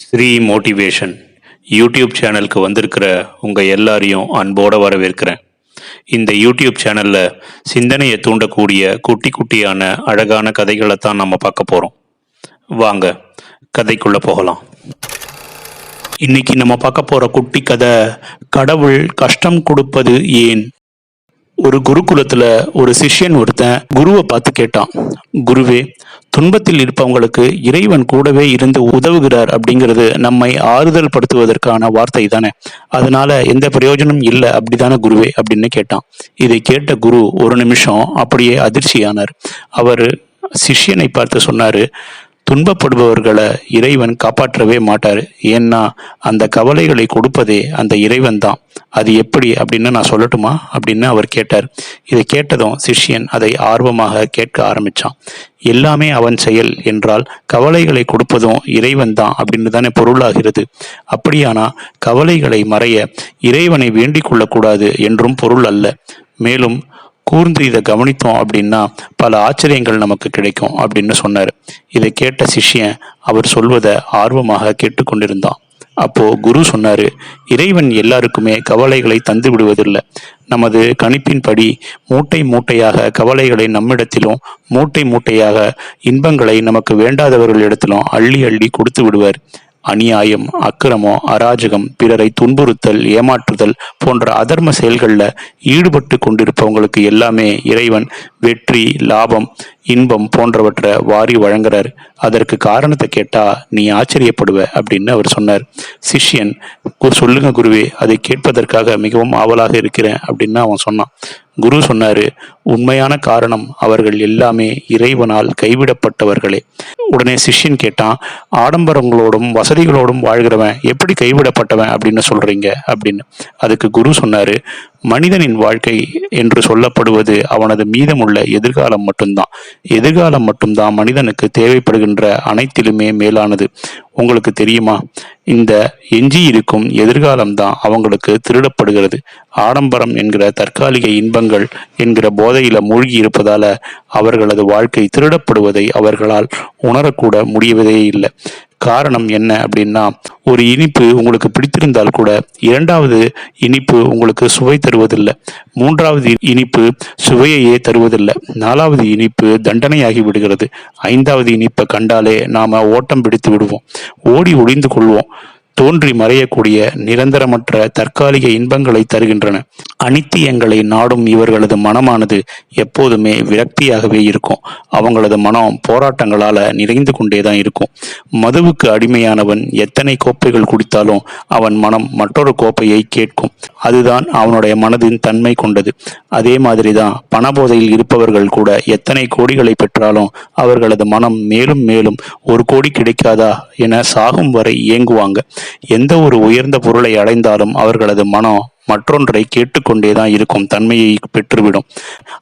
Sri motivation YouTube சேனலுக்கு வந்திருக்கிற உங்கள் எல்லாரையும் அன்போடு வரவேற்கிறேன். இந்த யூடியூப் சேனலில் சிந்தனையை தூண்டக்கூடிய குட்டி குட்டியான அழகான கதைகளை தான் நம்ம பார்க்க போகிறோம் வாங்க கதைக்குள்ளே போகலாம். இன்னைக்கு நம்ம பார்க்க போகிற குட்டி கதை கடவுள் கஷ்டம் கொடுப்பது ஏன்? ஒரு குருகுலத்துல ஒரு சிஷ்யன் ஒருத்தன் குருவை பார்த்து கேட்டான் குருவே துன்பத்தில் இருப்பவங்களுக்கு இறைவன் கூடவே இருந்து உதவுகிறார் அப்படிங்கிறது நம்மை ஆறுதல் படுத்துவதற்கான வார்த்தை தானே. அதனால எந்த பிரயோஜனம் இல்லை அப்படிதானே குருவே அப்படின்னு கேட்டான். இதை கேட்ட குரு ஒரு நிமிஷம் அப்படியே அதிர்ச்சியானார். அவர் சிஷ்யனை பார்த்து சொன்னாரு துன்பப்படுபவர்களை இறைவன் காப்பாற்றவே மாட்டார். ஏன்னா அந்த கவலைகளை கொடுப்பதே அந்த இறைவன் தான் அது எப்படி அப்படின்னு நான் சொல்லட்டுமா? அப்படின்னு அவர் கேட்டார். இதை கேட்டதும் சிஷ்யன் அதை ஆர்வமாக கேட்க ஆரம்பிச்சான். எல்லாமே அவன் செயல் என்றால் கவலைகளை கொடுப்பதும் இறைவன் தான் அப்படின்னு தானே பொருளாகிறது. அப்படியானா கவலைகளை மறைய இறைவனை வேண்டிக் கொள்ளக்கூடாது என்றும் பொருள் அல்ல. மேலும் கூர்ந்து இதை கவனித்தோம் அப்படின்னா பல ஆச்சரியங்கள் நமக்கு கிடைக்கும் அப்படின்னு சொன்னார். இதை கேட்ட சிஷ்யன் அவர் சொல்வதை ஆர்வமாக கேட்டுக்கொண்டிருந்தான். அப்போ குரு சொன்னாரு இறைவன் எல்லாருக்குமே கவலைகளை தந்து விடுவதில்லை. நமது கணிப்பின்படி மூட்டை மூட்டையாக கவலைகளை நம்மிடத்திலும் மூட்டை மூட்டையாக இன்பங்களை நமக்கு வேண்டாதவர்களிடத்திலும் அள்ளி அள்ளி கொடுத்து விடுவார். அநியாயம் அக்கிரமம் அராஜகம் பிறரை துன்புறுத்தல் ஏமாற்றுதல் போன்ற அதர்ம செயல்களில் ஈடுபட்டு கொண்டிருப்பவங்களுக்கு எல்லாமே இறைவன் வெற்றி லாபம் இன்பம் போன்றவற்றை வாரி வழங்குறார். அதற்கு காரணத்தை கேட்டா நீ ஆச்சரியப்படுவ அப்படின்னு அவர் சொன்னார். சிஷ்யன் "கு- சொல்லுங்க குருவே அதை கேட்பதற்காக மிகவும் ஆவலாக இருக்கிறேன் அப்படின்னு அவன் சொன்னான். குரு சொன்னாரு உண்மையான காரணம் அவர்கள் எல்லாமே இறைவனால் கைவிடப்பட்டவர்களே. உடனே சிஷ்யன் கேட்டான் ஆடம்பரங்களோடும் வசதிகளோடும் வாழ்கிறவன் எப்படி கைவிடப்பட்டவன்? அப்படின்னு சொல்றீங்க அப்படின்னு. அதுக்கு குரு சொன்னாரு மனிதனின் வாழ்க்கை என்று சொல்லப்படுவது அவனது மீதமுள்ள எதிர்காலம் மட்டும்தான். எதிர்காலம் மட்டும்தான் மனிதனுக்கு தேவைப்படுகின்ற அனைத்திலுமே மேலானது. உங்களுக்கு தெரியுமா? இந்த எஞ்சி இருக்கும் எதிர்காலம் தான் அவங்களுக்கு திருடப்படுகிறது. ஆடம்பரம் என்கிற தற்காலிக இன்பங்கள் என்கிற போதையில மூழ்கி இருப்பதால அவர்களது வாழ்க்கை திருடப்படுவதை அவர்களால் உணரக்கூட முடியவதே இல்லை காரணம் என்ன அப்படின்னா ஒரு இனிப்பு உங்களுக்கு பிடித்திருந்தால் கூட இரண்டாவது இனிப்பு உங்களுக்கு சுவை தருவதில்லை. மூன்றாவது இனிப்பு சுவையையே தருவதில்லை. நாலாவது இனிப்பு தண்டனையாகி விடுகிறது. ஐந்தாவது இனிப்பை கண்டாலே நாம ஓட்டம் பிடித்து விடுவோம். ஓடி ஒளிந்து கொள்வோம். தோன்றி மறையக்கூடிய நிரந்தரமற்ற தற்காலிக இன்பங்களை தருகின்றன. அனித்தியங்களை நாடும் இவர்களது மனமானது எப்போதுமே விரக்தியாகவே இருக்கும். அவங்களது மனம் போராட்டங்களால நிறைந்து கொண்டேதான் இருக்கும். மதுவுக்கு அடிமையானவன் எத்தனை கோப்பைகள் குடித்தாலும் அவன் மனம் மற்றொரு கோப்பையை கேட்கும். அதுதான் அவனுடைய மனதின் தன்மை கொண்டது. அதே மாதிரிதான் பணபோதையில் இருப்பவர்கள் கூட எத்தனை கோடிகளை பெற்றாலும் அவர்களது மனம் மேலும் மேலும் ஒரு கோடி கிடைக்காதா என சாகும் வரை இயங்குவாங்க எந்த ஒரு உயர்ந்த பொருளை அடைந்தாலும் அவர்களது மனம் மற்றொன்றை கேட்டுக்கொண்டேதான் இருக்கும் தன்மையை பெற்றுவிடும்.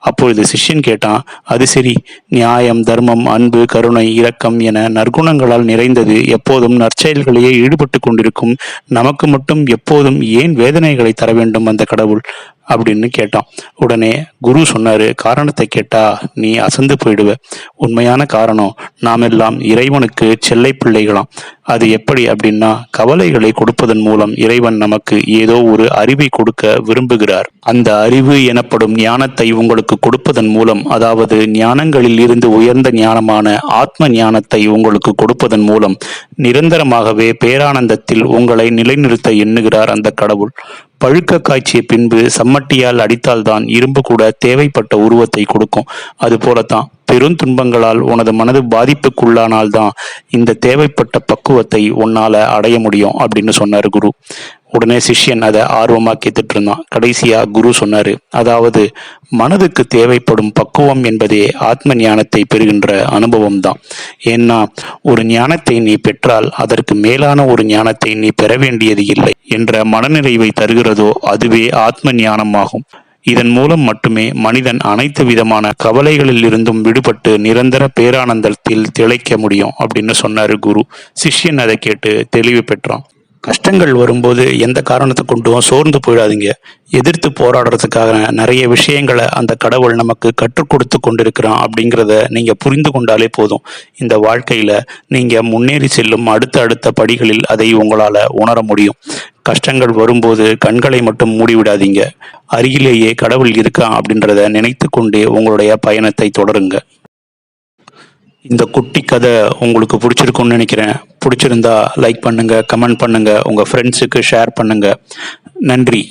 அப்பொழுது சிஷ்யன் கேட்டான் அது சரி நியாயம் தர்மம் அன்பு கருணை இரக்கம் என நற்குணங்களால் நிறைந்தது எப்போதும் நற்செயல்களையே ஈடுபட்டு கொண்டிருக்கும். நமக்கு மட்டும் எப்போதும் ஏன் வேதனைகளை தர வேண்டும் அந்த கடவுள்? அப்படின்னு கேட்டான். உடனே குரு சொன்னாரு காரணத்தை கேட்டா நீ அசந்து போயிடுவ. உண்மையான காரணம் நாமெல்லாம் இறைவனுக்கு செல்லை பிள்ளைகளாம். அது எப்படி அப்படின்னா கவலைகளை கொடுப்பதன் மூலம் இறைவன் நமக்கு ஏதோ ஒரு அறிவை கொடுக்க விரும்புகிறார். அந்த அறிவு எனப்படும் ஞானத்தை உங்களுக்கு கொடுப்பதன் மூலம் அதாவது ஞானங்களில் இருந்து உயர்ந்த ஞானமான ஆத்ம ஞானத்தை உங்களுக்கு கொடுப்பதன் மூலம் நிரந்தரமாகவே பேரானந்தத்தில் உங்களை நிலைநிறுத்த எண்ணுகிறார் அந்த கடவுள். பழுக்க காய்ச்சிய பின்பு சம்மட்டியால் அடித்தால்தான் இரும்பு கூட தேவைப்பட்ட உருவத்தை கொடுக்கும். அது போலத்தான். பெருந்துன்பங்களால் உனது மனது பாதிப்புக்குள்ளானால்தான் இந்த தேவைப்பட்ட பக்குவத்தை உன்னால அடைய முடியும் அப்படின்னு சொன்னார் குரு. உடனே சிஷ்யன் அதை ஆர்வமா கேட்டுட்டு இருந்தான். கடைசியா குரு சொன்னாரு அதாவது மனதுக்கு தேவைப்படும் பக்குவம் என்பதே ஆத்ம ஞானத்தை பெறுகின்ற அனுபவம் தான் ஏன்னா ஒரு ஞானத்தை நீ பெற்றால் அதற்கு மேலான ஒரு ஞானத்தை நீ பெற வேண்டியது இல்லை என்ற மனநிறைவை தருகிறதோ அதுவே ஆத்ம ஞானமாகும். இதன் மூலம் மட்டுமே மனிதன் அனைத்து விதமான கவலைகளில் இருந்தும் விடுபட்டு நிரந்தர பேரானந்தத்தில் திளைக்க முடியும் அப்படின்னு சொன்னாரு குரு. சிஷ்யன் அதை கேட்டு தெளிவு பெற்றான். கஷ்டங்கள் வரும்போது எந்த காரணத்தை கொண்டும் சோர்ந்து போயிடாதீங்க. எதிர்த்து போராடுறதுக்காக நிறைய விஷயங்களை அந்த கடவுள் நமக்கு கற்றுக் கொடுத்து கொண்டிருக்கிறான் அப்படிங்கிறத நீங்கள் புரிந்து கொண்டாலே போதும். இந்த வாழ்க்கையில் நீங்கள் முன்னேறி செல்லும் அடுத்த அடுத்த படிகளில் அதை உங்களால் உணர முடியும். கஷ்டங்கள் வரும்போது கண்களை மட்டும் மூடிவிடாதீங்க. அருகிலேயே கடவுள் இருக்கான் அப்படின்றத நினைத்து கொண்டே உங்களுடைய பயணத்தை தொடருங்க. இந்த குட்டி கதை உங்களுக்கு பிடிச்சிருக்கும்னு நினைக்கிறேன். பிடிச்சிருந்தா லைக் பண்ணுங்க கமெண்ட் பண்ணுங்க உங்க ஃப்ரெண்ட்ஸுக்கு ஷேர் பண்ணுங்க. நன்றி.